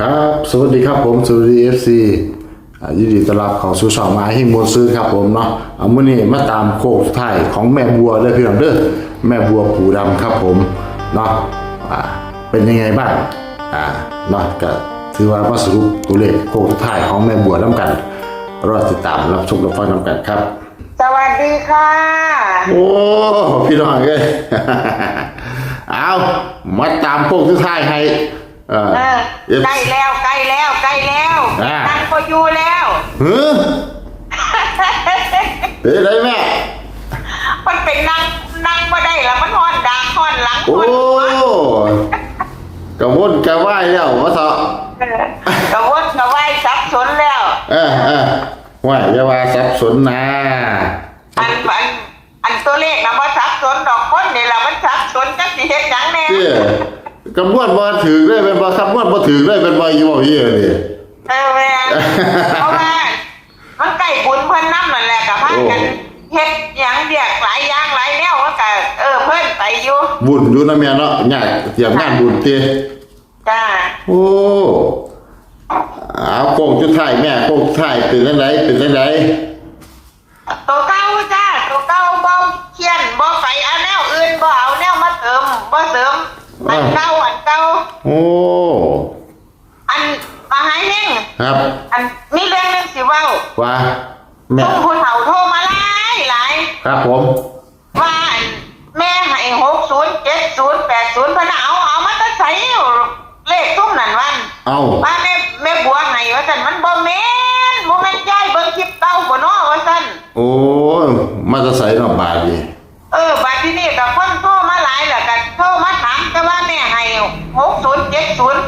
ครับ สวัสดีครับผมสวัสดีเอฟซียินดีต้อนรับเข้าสู่ช่องมาให้มวลซื้อครับผมเนาะเอามื้อนี้มาตามโคกไทายของแม่บัวเลยพี่น้องเด้อแม่บัวปูดำครับผมเนาะอ่าเป็นยังไงบ้างอ่าเนาะก็ถือว่ามาสรุปตัวเลขโคกไทายของแม่บัวน้ำกัน รอติดตามรับชมรับฟังน้ำกันครับ สวัสดีค่ะ โอ้พี่น้องเอ้ยเอามาตามโคกไทายให้ เอ่อเออเอฟใกล้แล้วใกล้แล้วใกล้แล้วอ่านั่งก็อยู่แล้วเฮ้อเฮ้ยได้แม่ มันเป็นนั่งนั่งมาได้แล้วมันห่อนดางห่อนหลังโอ้ห่อนหัวกระวนกระว่ายแล้ววะเถอะเออกระวนกระวายสับสนแล้ว เออเออว่าอย่าว่าสับสนนะอันอันอันตัวเลขนะว่าสับสนดอกคนนี่แหละมันสับสนจักสิเฮ็ดหยังแน่ เจ้ กระบวนบ่ถือได้เป็นบ่คำบวนบ่ถือได้เป็นบ่อยู่บ่เยี่ยนี่เออแม่นเพราะว่ามันใกล้บุญเพิ่นนำนั่นแหละกับพากันโอ้เฮ็ดหยังเดียกหลายอย่างหลายแนวมันก็เออเพิ่นไปอยู่บุญอยู่นะแม่เนาะยากเตรียมงานบุญเตจ้าโอ้เอาโคงจุดท้ายแม่โคงจุดท้ายเป็นจังไดเป็นจังไดตัวเก้าจ้าตัวเก้าบ่เขียนบ่ไปเอาแนวอื่นบ่เอาแนวมาเติมบ่เสริมอันเก้าอันเก้า โอ้ อันมาหายเน่งครับอันมีเรื่องหนึงสิเว้าว่าแม่ซุ่มผู้เฒ่าโทรมาหลายหลายครับผม ว่าอันแม่ให้หกศูนย์เจ็ดศูนย์แปดศูนย์พะนะเอาเอามาแตะใส่เลขซุ่มนั่นวันเอาว่าแม่แม่บัวให้ว่าซั่นมันบ่แม่นบ่แม่นยายเบิ่งคลิปเก่าบ่เนาะว่าซั่นโอ้ยมาจะใส่ดอกบาทดีเออบัดที่นี่กับคนโทรมาหลายแหละกันโทรมาถามแต่ว่าแม่ให้หกศูนย์เจ็ดศูนย์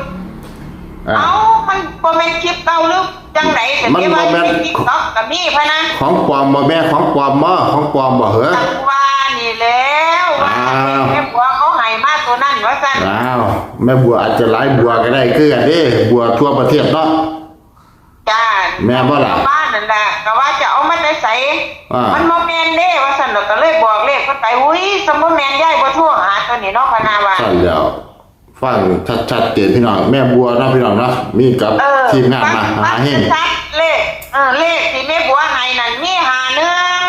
อะเอามันบ่แม่นคลิปเก่าหรือจังไหนแต่มันที่ว่าบ่แม่นคลิปเก่ากับมีพะนะของปลอมบ่แม่ของปลอมบ่ของปลอมบ่เหรอจังว่านี่แล้วว่าอ้าวแม่บัวเขาให้มาตัวนั้นว่าซั่นอ้าวแม่บัวอาจจะหลายบัวก็ได้คือกันเด้บัวทั่วประเทศเนาะจ้า แม่บ่ล่ะบ้านนั่นแหละก็ว่าจะเอามาได้ใส่อ่ามัมันบ่แม่นเด้ว่าซั่นเราก็เลยบอกเลขเพิ่นไปอุ้ยสมมุติแม่นยายบ่โทั่วหาตัวนี้เนาะพะนาว่าสั่นแล้วฟังชัดๆเจนพี่น้องแม่บัวเนาะพี่น้องเนาะมีกับเออทีมงานมาหาให้ชัดๆเลขเออเลขที่แม่บัวให้นั่นมีหาหนึ่ง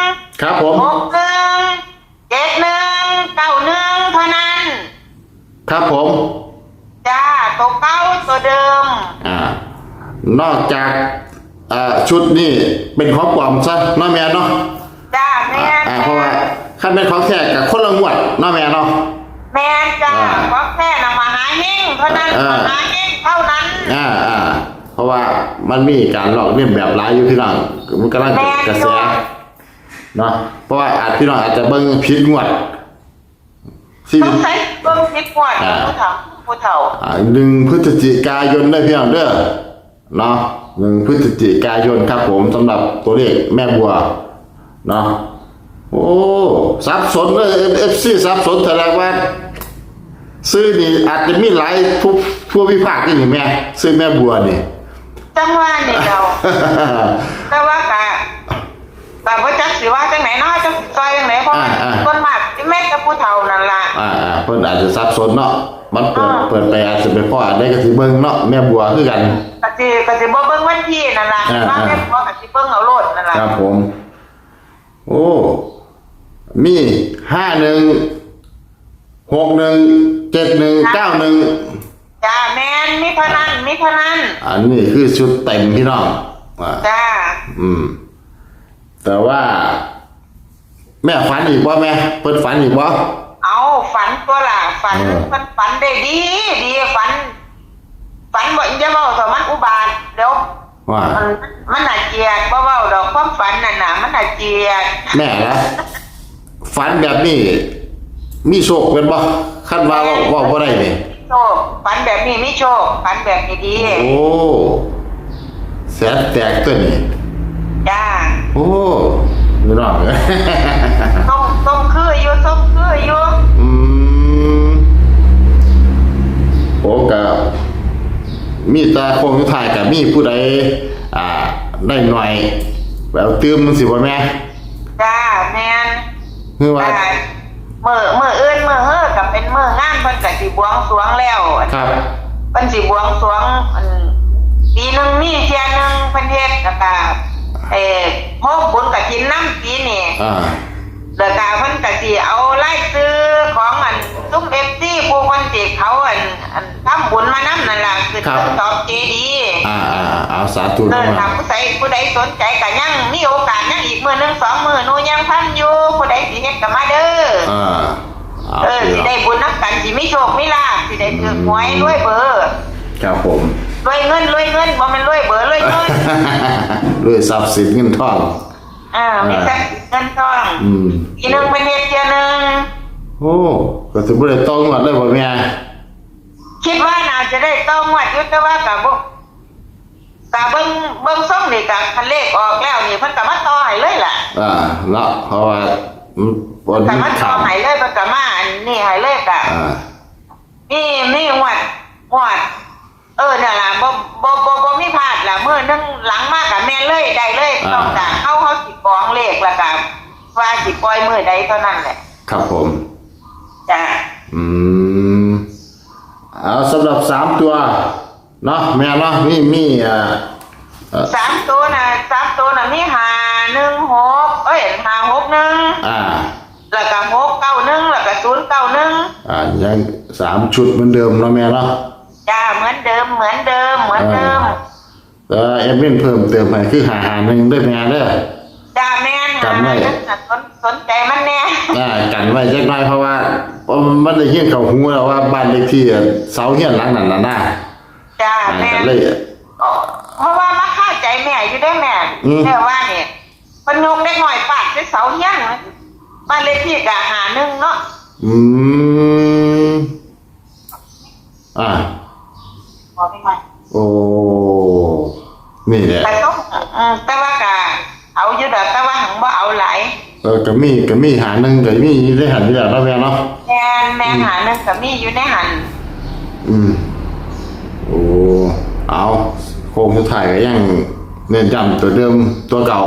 ครับผมหกหนึ่งเจ็ดหนึ่งเก้าหนึ่งเท่านั้น ครับผมจ้าตัวเก้าตัวเดิมอ่านอกจาก อ่าชุดนี่เป็นของปลอมซะเนาะแม่เนาะจ้าแม่นอ่าเพราะว่าคันเป็นของแท้กับคนละงวดเนาะแม่เนาะแม่นจ้าอ่าเพราะแค่นำมาหาเฮงเท่านั้นอ่ามมาหาเฮงเท่านั้นอ่าอ่าเพราะว่ามันมีการหลอกเลียนแบบหลายอยู่พี่น้องมันกำลังเกิดกระแสเนาะเพราะว่าอาจพี่น้องอาจจะเบิ่งผิดงวดชีต้วิอตงใช้เบิ้งนิดกว่าอ่าผู้เฒ่าผู้เฒ่าอ่าหนึ่งพฤศจิกายนได้พี่น้องเด้อ เนาะหนึ่งพฤศจิกายนครับผมสำหรับตัวเลขแม่บัวเนาะโอ้สับสนเลยเอฟซีสับสนแสดงว่า ซื้อนี่อาจจะมีหลายผู้ผู้วิพากษ์นี่แม่ซื้อแม่บัวนี่จังว่านี่เราแต่ว่ากะแต่ว่าจักสิว่าจังไหนเนาะจักสิซอยจังไหนเพราะว่าอ่าคนมากที่ แม่กับผู้เฒ่านั่นล่ะอ่าอ่าเพิ่นอาจจะสับสนเนาะมันเปิดอ่าเปิดไปอาจจะเป็นพ่ออาจได้ก็สิเบิ่งเนาะแม่บัวคือกันกะสิกะสิบ่เบิ่งวันที่นั่นล่ะอ่าว่าแม่บ่กะสิเบิ่งเอาโลดนั่นล่ะครับผม โอ้มีห้าหนึ่งหกหนึ่งเจ็ดหนึ่งเก้าหนึ่งจ้าแม่นมีเท่านั้นมีเท่านั้นอันนี้คือชุดเต็มพี่น้องอ่าจ้าอืม แต่ว่า แม่ฝันอีกว่าแม่เพิ่นฝันอีกว่าเอาฝันตัวล่ะฝันเออมันฝันได้ดีดีฝัน ฝันบ่อย่าเว้าแต่มันอุบาทเดี๋ยวว่ามันมันน่าเกลียดบ่เว้าดอกความฝันนั่นน่ะมันน่าเกลียดแม่นะฝันแบบนี้ มีโชคเป็นบ่คันว่าเว่าเว่าบ่ได้นี่โชคฝันแบบนี้มีโชคฝันแบบนี้ดีโอ้แสนแตกตัวนี้จ้าโอ้พี่น้องเอ้ยส้มส้มคืออยู่ ส้มคืออยู่อืมโอ้กับ มีตาโคงอยู่ถ่ายกับมีผู้ใดอ่า ได้หน่อยแบบตื้มมันสิบ่แม่จ้าแม่นคือว่าจ้ามื้อมื้ออื่นมื้อเฮ้อก็เป็นมื้องานเพิ่นก็สิบวงสรวงแล้วครับ เพิ่นสิบวงสรวงอันปีหนึ่งมีเทียหนึ่งเพันเทศแล้วก็เอ่อพบบุญกับกินน้ำปีนี่ อ่า แล้วก็เพิ่นก็สิเอาไล่ซื้อของอันซุ้มเอฟซี ผู้คนสิเขาอันอันทำบุญมานํนั่นล่ะคือตอบเจดีย์อ่าอ่าเอาสาธุเอนะอถ้าผู้ใดผู้ใดสนใจก็ยังมีโอกาสยังอีกมื้อหนึงสองมื้อหนูยังพันอยู่ผู้ใดสิเฮ็ดก็มาเด้ออ่าเอาเออพี่สิน้องได้บุญนับกันสิมีโชคมีลาภสิได้ถือหวยรวยเบอร์ครับผมรวยเงินรวยเงินบ่แม่นรวยเบอร์รวยเงิน ด้วยทรัพย์สินเงินทองเออมีแต่เงินทองอืม อีหนึงเป็นเฮ็ดเทียหนึง โอ้ก็ถือว่าได้ต้องหมดเลยบ่แม่คิดว่าน่าจะได้ต้องวัดอยุทธว่ากับบุกะเบิ้งเบิ้งส่งนี่กะคันเลขออกแล้วนี่เพิ่นกะมาต่อให้เลยล่ะอ่าเนาะเพราะว่ามันวันกะนี้มาต่อข่าวให้เลยเพิ่นกะมาอันนี่ให้เลยกะอ่านี่นี่วัดวัดเออเนี่ยล่ะบ่บ่บ่บ่มีพลาดล่ะมื้อนึงหลังมากกะแม่นเลยได้เลยต้องกะเข้าเฮาสิกองเลขแล้วกะว่าสิปล่อยมื้อใดเท่านั้นแหละครับผม จ้ะอืมเอาสำหรับสามตัวเนาะแม่เนาะมีมีอ่าเอ่อสามตัวน่ะสามตัวน่ะมีห้าหนึ่งหกเอ้ยห้าหกหนึ่งอ่าแล้วก็หกเก้าหนึ่งแล้วก็ศูนย์เก้าหนึ่งอ่ายังสามชุดเหมือนเดิมเนาะแม่เนาะจ้าเหมือนเดิมเหมือนเดิมเหมือนเดิมแต่เอ็มเนเพิ่มเติมไปคือหาหาหนึ่งได้แม่เด้อ จ้าแม่นจำได้หาสนสนใจมันแน่ อ่ากันไว้จักหน่อยเพราะว่าเพราะ มันได้ยินเขาหูแล้วว่าบ้านเลขที่เสาเฮียนหลังนั้นน่ะนะจ้าอ่าแม่กันนเลย เพราะว่ามาฆ่าใจแม่อยู่ได้แม่อืม แม่ว่าเนี่ยคนยกได้หน่อยปากได้เสาเฮี้ยนบ้านเลขที่กะหาหนึ่งเนาะอืมอ่าบอกไม่ไหวโอ้นี่แหละแต่ก็อืมแต่ว่ากะเอาอยู่ดอกแต่ว่าหังว่าเอาหลาย เออก็มีก็มีหาหนึ่งก็มีได้หันที่แล้วเนาะแม่เนาะแม่นแม่นหาหนึ่งก็มีอยู่ในหันอืม โอ้ เอาโครงสุดท้ายก็ยังเน้นย้ำตัวเดิมตัวเก่า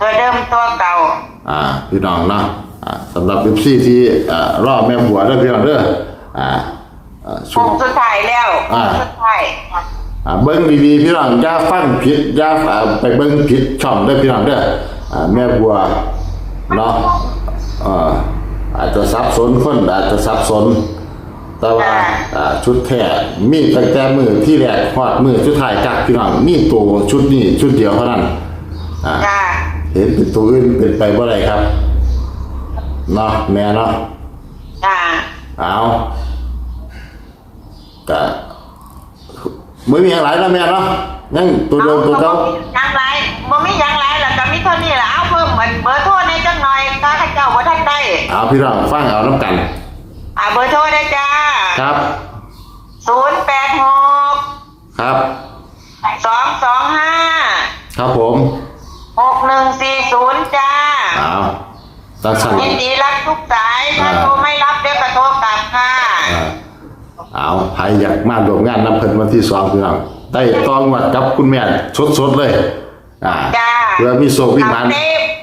ตัวเดิมตัวเก่า อ่า พี่น้องเนาะอ่าสำหรับบิ๊ซี่ที่อ่ารอบแม่บัวเด้อพี่น้องเด้ออ่าอ่าโคช่วงงสุดท้ายแล้วอ่าโค้งสุดท้ายอ่าเบิ้งดีๆพี่น้องอย่าฟังผิดอย่าอ่าไปเบิ้งผิดช่องเด้อพี่น้องเด้ออ่าแม่บัวเนาะอ่า อาจจะสับสนคนอาจจะสับสน แต่ว่าอ่าชุดแท้มีตั้งแต่มือที่แรกฮอดมือชุดท้ายจากพี่น้องมีตัวชุดนี้ชุดเดียวเท่านั้นอ่าจ้าเห็นเป็นตัวอื่นเป็นไปบ่ได้ครับเนาะแม่เนาะจ้าเอาก็ไม่มีอะไรแล้วแม่เนาะยังตัวเดิมตัวเก่า เอาพี่น้องฟังเอาน้ำกัน อ่าเบอร์โทรได้จ้าครับ ศูนย์แปดหกครับ สองสองห้าครับผมหกหนึ่งสี่ศูนย์จ้าเอาตั้งสั่นยินดีรับทุกสายถ้าอ่าโทรไม่รับเดี๋ยวก็โทรกลับค่ะอ่าเอาใครอยากมาร่วมงานนำเพิ่นวันที่สองพี่น้องได้ต้องวัดกับคุณแม่สดๆเลย อ่าจ้าเพื่อมีโศกมีหมันถ้าผู้ใด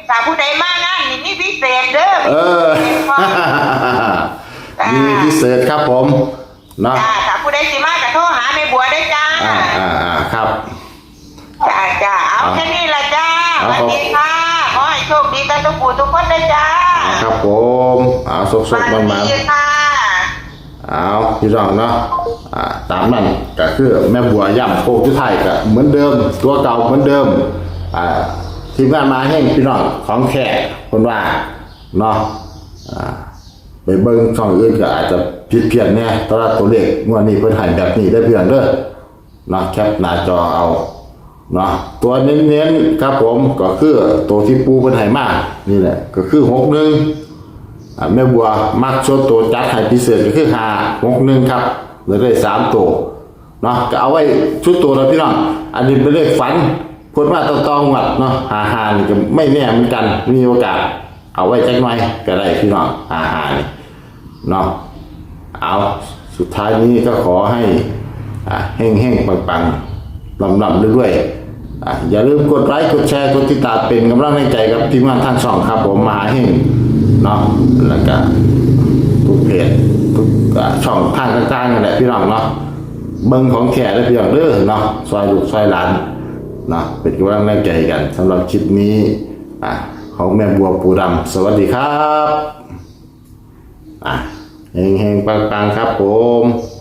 ถ้าผู้ใดมางา นนี่มีพิเศษเด้อเออมีพิเศษพร้อมมีพิเศษครับผมเนาะจ้าถ้าผู้ใดสิมาก็โทรหาแม่บัวได้จ้าอ่าอ่าอ่าครับจ้าจ้าเอาแค่นี้ละจ้าสเอาวัสครับดีค่ะขอให้โชคดีกันทุกผู้ทุกคนเลยจ้าครับผมเอาสสวัดสๆมันดีค่ะๆเอาพี่น้องเนาะอ่าตามนั้นก็คือแม่บัวย่ำโคกที่ไทยก็เหมือนเดิม ตัวเก่าเหมือนเดิมอ่าทีมงานมาให้พี่น้องของแขก คนว่าเนาะอ่าไปเบิ้งช่องอื่นก็อาจจะผิดเพี้ยนเนี่ยต่ว่าตัวเลขงวดนี้เพิ่นให้แบบนี้ได้เพียงเด้อเนาะแคปหน้าจอเอาเนาะตัวเน้นๆครับผมก็คือตัวที่ปูเพิ่นให้มากนี่แหละก็คือหกหนึ่งแม่บัวมักชดตัวจัดให้พิเศษก็คือหาหกหนึ่งครับเหลือได้สามตัวเนาะก็เอาไว้ชุดตัวแล้วพี่น้องอันนี้เป็นเลขฝัน พูดว่าต้องต้องวัดเนาะหาหานี่ก็ไม่แน่เหมือนกัน มีโอกาส เอาไว้จักหน่อยก็ได้พี่น้องหาหานี่เนาะเอาสุดท้ายนี้ก็ขอให้อ่าเฮ่งเฮ่งปังปังลำลำเรื่อยอ่าอย่าลืมกดไลค์กดแชร์กดติดตามเป็นกำลังใจกับทีมงานทางช่องครับ ผมมหาเฮ่งเนาะแล้วก็ทุกเพจทุกอ่าช่องทางต่างๆนี่แหละพี่น้องเนาะเบิ่งของแขกได้พียงเด้อเนาะซอยลูกซอยหลาน นะเป็นกำลังแรงใจกันสำหรับคลิปนี้อะของแม่บัวปูดำสวัสดีครับอะเฮงๆปังๆครับผม